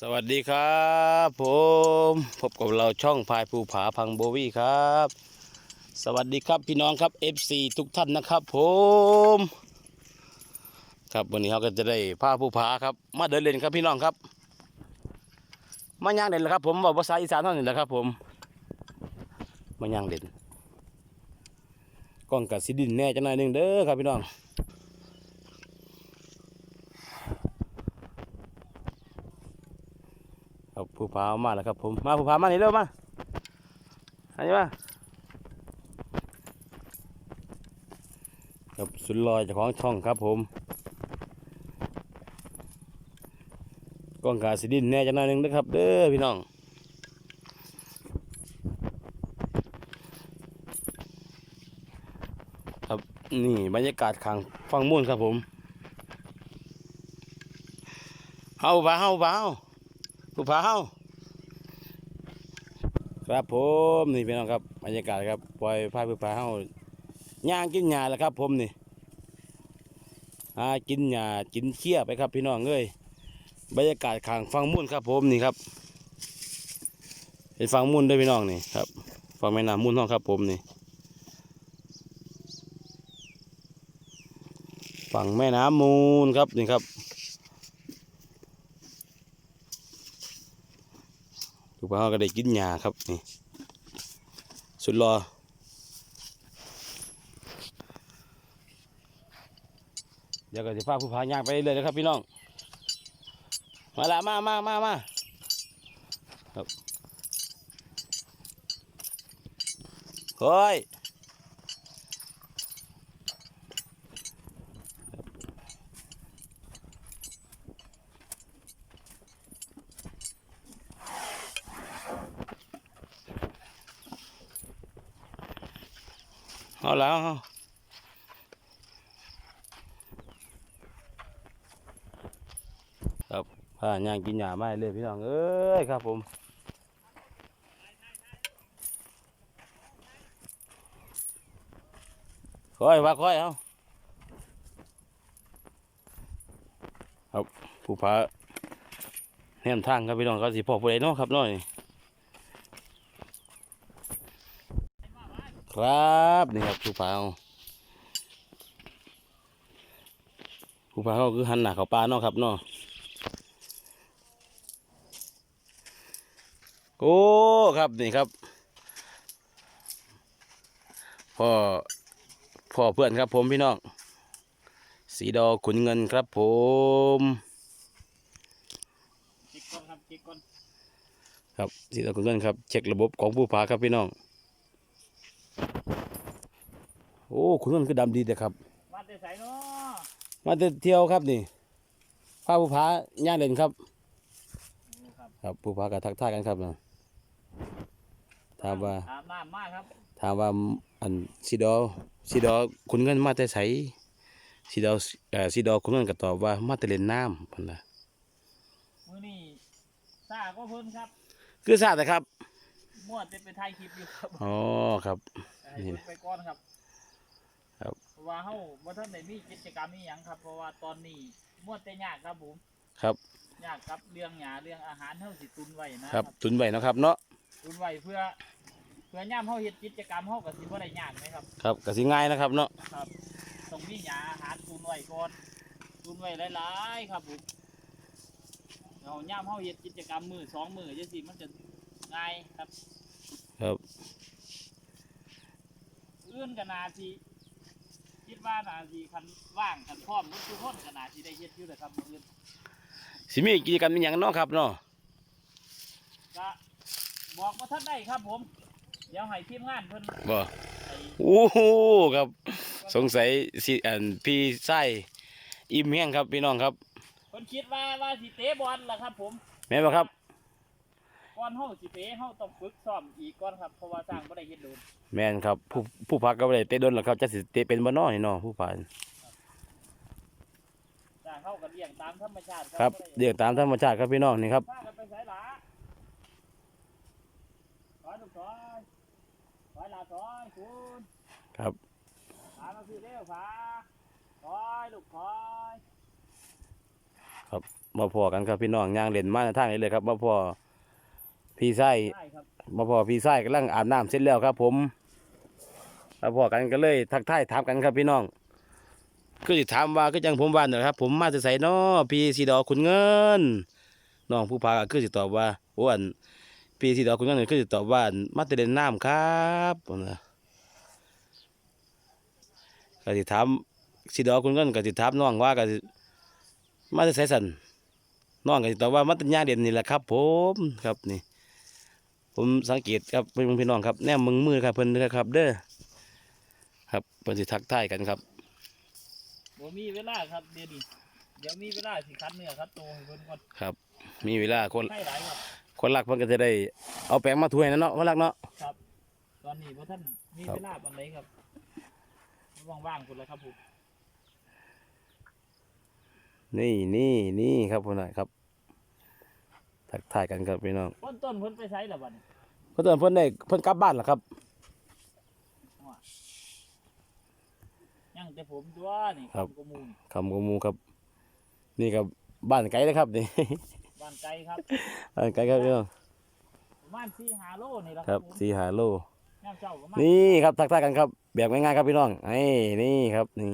สวัสดีครับผมพบกับเราช่องพายภูผาพังโบวี่ครับ สวัสดีครับพี่น้องครับ FC ทุกท่านนะครับผม ครับวันนี้เราก็จะได้พาภูผาครับมาเดินเล่นครับพี่น้องครับมาย่างเด่นแหละครับผมบอกภาษาอีสานเท่านี้แหละครับผมมาย่างเด่นกล้องกับสิดินแน่จังหน่อยหนึงเด้อครับพี่น้อง ครับ ผู้พาเอามาแล้วครับผม มาผู้พามานี่เร็วมาอันนี้มาครับสุดลอยจากของช่องครับผมก้องกาสิดินแน่จังหน่อยนึงนะครับ เด้อพี่น้องครับนี่บรรยากาศข้างฟังมุ่นครับผมเฮาบ่าเฮาบ่าเฮาผู้พาเฮา ครับผมนี่พี่น้องครับบรรยากาศครับปล่อยพาผู้พาเฮาย่างกินหญ้าแหล้วครับ ผมนี่หากินหญ้ากินเขี้ยไปครับ พี่น้องเอ้ยบรรยากาศข้างฟังมุ่นครับ ผมนี่ครับเป็นฟังมุ่นด้วยพี่น้องนี่ครับฟังแม่น้ำมุ่นห้องครับ ผมนี่ฝั่งแม่น้ำมูลครับนี่ครับ ลูกปลาเขาก็ได้กินหญ้าครับนี่สุดรอเดี๋ยวก็จะพาผู้พาย่างไปเรื่อยๆนะครับพี่น้อง มาละมามามามาครับเฮ้ย เอาแล้วครับพาย่างกินหญ้ามาให้เลยพี่น้องเอ้ยครับผมค่อยว่าค่อยเอาครับผู้พาแนมทางครับพี่น้องเขาสิพอผู้ใดเนาะครับน้อย ครับนี่ครับผู้พาเอาผู้พาเขาคือหันหน้าเขาปลาเนาะครับเนาะโอ้ครับนี่ครับพ่อพ่อเพื่อนครับผมพี่น้องสีดอขุนเงินครับผมครับจิกก่อนครับสีดอขุนเงินครับ เช็คระบบของผู้ผาครับพี่น้อง โอ้ขุนเงินคือดำดีแต่ครับมาแต่ใส่เนาะมาเที่ยวครับนี่พาผู้ผาย่างเล่นครับครับ ครับผู้ผากับทักทายกันครับนะถามว่าอาบน้ำมากครับถามว่าอันสีดอสีดอขุนเงินมาแต่ไสสีดอเอ่อสีดอขุนเงินก็ตอบว่ามาแต่เล่นน้ำพันนะมื้อนี้ซาก็เพิ่นครับ คือทราบแต่ครับมั่วจะไปถ่ายคลิปอยู่ครับอ๋อครับให้เพิ่นไปก่อนครับครับเพราะ ว่าเฮาบ่ทันได้มีกิจกรรมอีหยังครับ เพราะว่าตอนนี้มั่วแต่ยากครับผมครับ ยากกับเรื่องหยาเรื่องอาหารเฮาสิตุนไว้นะครับตุนไว้เนาะครับเนาะตุนไว้เพื่อ เพื่อย่ามเฮาเฮ็ดกิจกรรมเฮาก็สิบ่ได้ยากนะครับ ครับก็สิง่ายนะครับเนาะครับต้องมีหยาอาหารตุนไว้ก่อนตุนไว้หลายๆครับผมเราย่ามเฮาเฮ็ดกิจกรรมมือสองมือจังซี่มันจะง่ายครับ ครับ อื่นก็น่าสิ คิดว่าน่าสิคันว่างคันพร้อมมันทุกคนก็น่าสิได้เฮ็ดอยู่แหละครับมื้ออื่นสิมีกิจกรรมอหย่างเนาะครับเนาะก็บอกว่าท่านได้ครับผม เดี๋ยวให้ทีมงานเพิ่นบ่ไปโอ้โหครับ สงสัยสิอันพี่ไส้อิ่มแห้งครับพี่น้องครับ เพิ่นคิดว่าว่าสิเตะบอลล่ะครับผม แม่นบ่ครับก่ อนเฮาสิเตะเฮาต้องฝึกซ้อมอีกก่อนครับเพราะว่าสร้างบ่ได้เฮ็ดโดนแม่นครับ ผู้ผู้พักก็บ่ได้เตะโดนหรอกครับจะสิเตะเป็นบ่เนาะนี่เนาะผู้พักสร้างเฮาก็เลี้ยงตามธรรมชาติครับบ่ได้เรียกตามธรรมชาติครับพี่น้องนี่ครับพากันไปสายหลาถอยลูกถอยถอยหลาถอยคุณครับพามาพี่เร็วพาถอยลูกถอยมาพอกันครับพี่น้องย่างเล่นมาในทางนี้เลยครับมาพอ พี่ไส้ได้ครับมาพอพี่ไส้กำลังอาบน้ำเสร็จแล้วครับผมมาพอกันก็เลยทักทายถามกันครับพี่น้องคือสิถามว่าก็จังผมว่าเนี่ยครับ ผมมาจะใส่นอพี่สีดอกคุณเงินน้องผู้พาก็คือสิตอบว่าโอ้อันพี่สีดอกคุณเงินนี่คือสิตอบว่าอันมาแต่เล่นน้ำครับผมนะก็สิถามสีดอกคุณเงินก็สิถามน้องว่าก็สิมาจะใส่สันน้องก็สิตอบว่ามาแตัญญาเด่นนี่แหละครับ ผมครับนี่ ผมสังเกตครับพี่พี่น้องครับแนมมึงมือครับเพิ่นเด้อครับ เด้อครับเพิ่นสิทักทายกันครับบ่มีเวลาครับเดี๋ยวนี้เดี๋ยวมีเวลาสิคัดเนื้อคัดตัวให้เพิ่นก่อนครับ มีเวลาคนใช่หลายครับคนรักเพิ่นก็จะได้เอาแป้งมาถ้วยนะเนาะคนรักเนาะตอนนี้บ่ท่านมีครับเวลาปานใดครับว่างๆพุ่นละครับผมนี่นี่นี่ครับพ่อหน่อยครับ ทักทายกันครับพี่น้องต้นต้นเพิ่นไปใช้ละบัดนี้เพิ่นเอิ้นเพิ่นได้เพิ่นกลับบ้านแล้วครับยังแต่ผมตัวนี่ครับกมูลคำกมูครับ นี่ครับบ้านไกลนะครับนี่บ้านไกลครับบ้านไกลครับพี่น้องประมาณ4-5โลนี่ละครับผมสีหาโลยามเช้าก็มานี่ครับทักทายกันครับ แบบง่ายๆครับพี่น้องไอ้นี่ครับนี่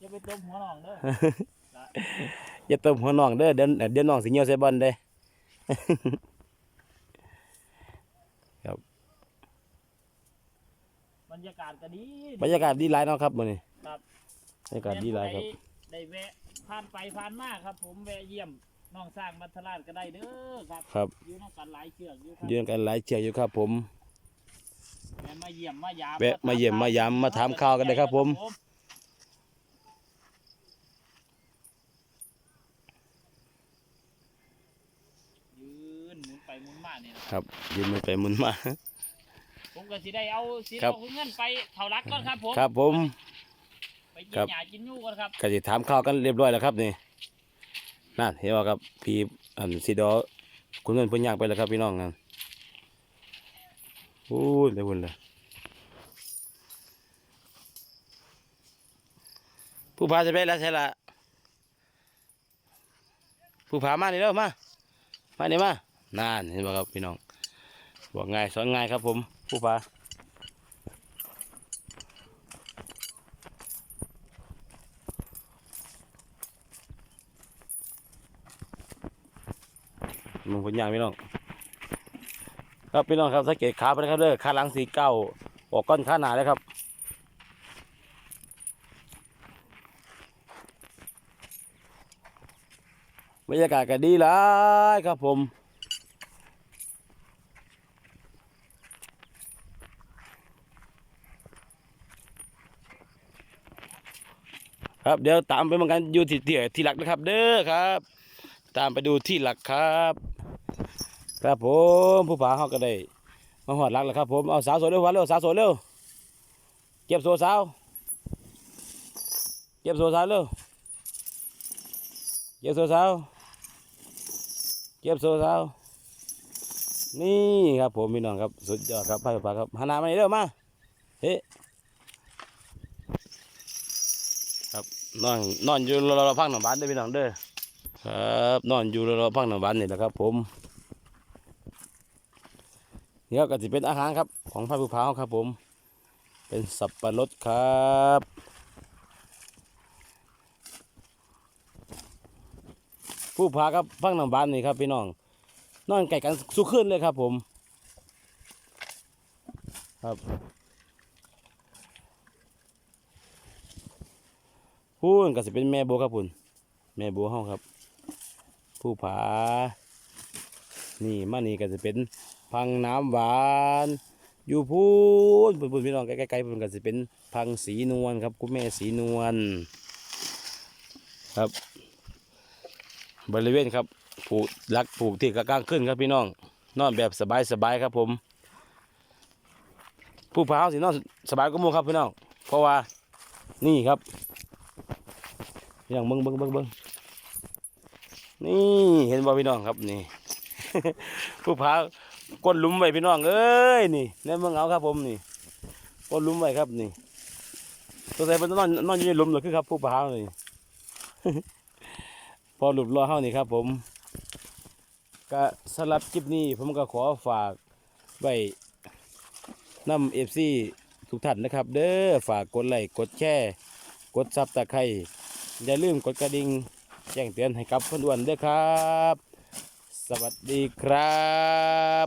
อย่าไปต้มหัวน้องเด้ออย่าเติมหัวน้องเด้อเดี๋ยวเดี๋ยวน้องสิเหี่ยวใส่บอลเด้ บรรยากาศก็ดี บรรยากาศดีหลายเนาะครับมื้อนี้ครับบรรยากาศดีหลายครับได้ได้แวะผ่านไปผ่านมาครับ ผมแวะเยี่ยมน้องสร้างมัทราชก็ได้เด้อครับครับอยู่น้องกันหลายเชือกอยู่ครับเยือนกันหลายเชือกอยู่ครับ ผม แวะมาเยี่ยมมายามแวะมาเยี่ยมมายามมาถามข่าวกันเลยครับผมยืนหมุนไปหมุนมาเนี่ยนะ ครับยืนมือไปหมุนมา ผมก็สิได้เอาสิครับ เอาเงินไปเท่ารักก่อนครับผมครับผม ไปกิครันบหญ้ากินยูก่อนครับก็สิถามข่าวกันเรียบร้อยแล้วครับนี่นั่นเห็นว่าครับพี่อันสีดอคุณเงินเพิ่นย่างไปแล้วครับพี่น้องนั่นโอ้ยไปวุ่นเลยผู้พาจะไปแล้วใช่ละผู้พามานี่แล้วมามานี่มา นั่นเห็นบ่ครับพี่น้องบอกง่ายสอนง่ายครับผมผู้พามึงผลยางพี่น้องครับพี่น้องครับสังเกตขาไปนะครับเด้อขาหลังสีเก้าออกก้อนขาหนาเลยครับบรรยากาศก็ดีหลายครับผม ครับเดี๋ยวตามไปเหมือนกันอยู่ที่เตี่ยที่หลักนะครับ เด้อครับ ตามไปดูที่หลักครับครับผมผู้ผาเขาก็ได้มาหอดหลักแล้วครับผมเอาสาวสวยเร็วหัวเร็วสาวสวยเร็วเก็บโซ่สาวเก็บโซ่สาวเร็วเก็บโซ่สาวเก็บโซ่สาวนี่ครับผมพี่น้องครับสุดยอดครับไปไปครับหันามาเร็วมาเฮ้ครับ นอนนอนอยู่รอพักหนองบ้านเด้พี่น้องเด้อครับนอนอยู่รอพักหนองบ้านนี่แหละครับ ผมนี่ก็จะเป็นอาหารครับของพระภูพาวครับ ผม เป็นสับปะรดครับผู้พาครับพักหนองบ้านนี่ครับพี่น้องนอนไก่กันสุขขึ้นเลยครับ ผม ครับ พูนก็จะเป็นแม่โบครับคุณแม่โบเฮาครับ ผู้ผา นี่มานี่ก็จะเป็นพังน้ำหวานอยู่พูนพูนพูนพี่น้องใกล้ๆพูนก็จะเป็นพังสีนวลครับคุณแม่สีนวลครับ บริเวณครับผูกลักผูกที่กลางขึ้นครับพี่น้อง นอนแบบสบายๆครับผม ผู้ผาเขาสินอนสบายก็มูครับพี่น้อง เพราะว่านี่ครับ พี่น้องเบิ้งเบิ้งเบิ้งเบิ้งนี่เห็นบ่พี่น้องครับนี่ ผู้พาก้นลุมไว้พี่น้องเอ้ยนี่ในเมืองเอาครับผมนี่ก้นลุมไว้ครับนี่ตัวใส่เป็นนอนนอนอยู่ในลุมเลยคือครับ ผู้พาเลยพอหลุดรอเฮานี่ครับผมก็สำหรับคลิปนี้ผมก็ขอฝากไว้นำเอฟซีทุกท่านนะครับ เด้อฝากกดไลค์กดแชร์ กดซับตะไคร้ อย่าลืมกดกระดิ่งแจ้งเตือนให้กับเพื่อนๆด้วยครับ สวัสดีครับ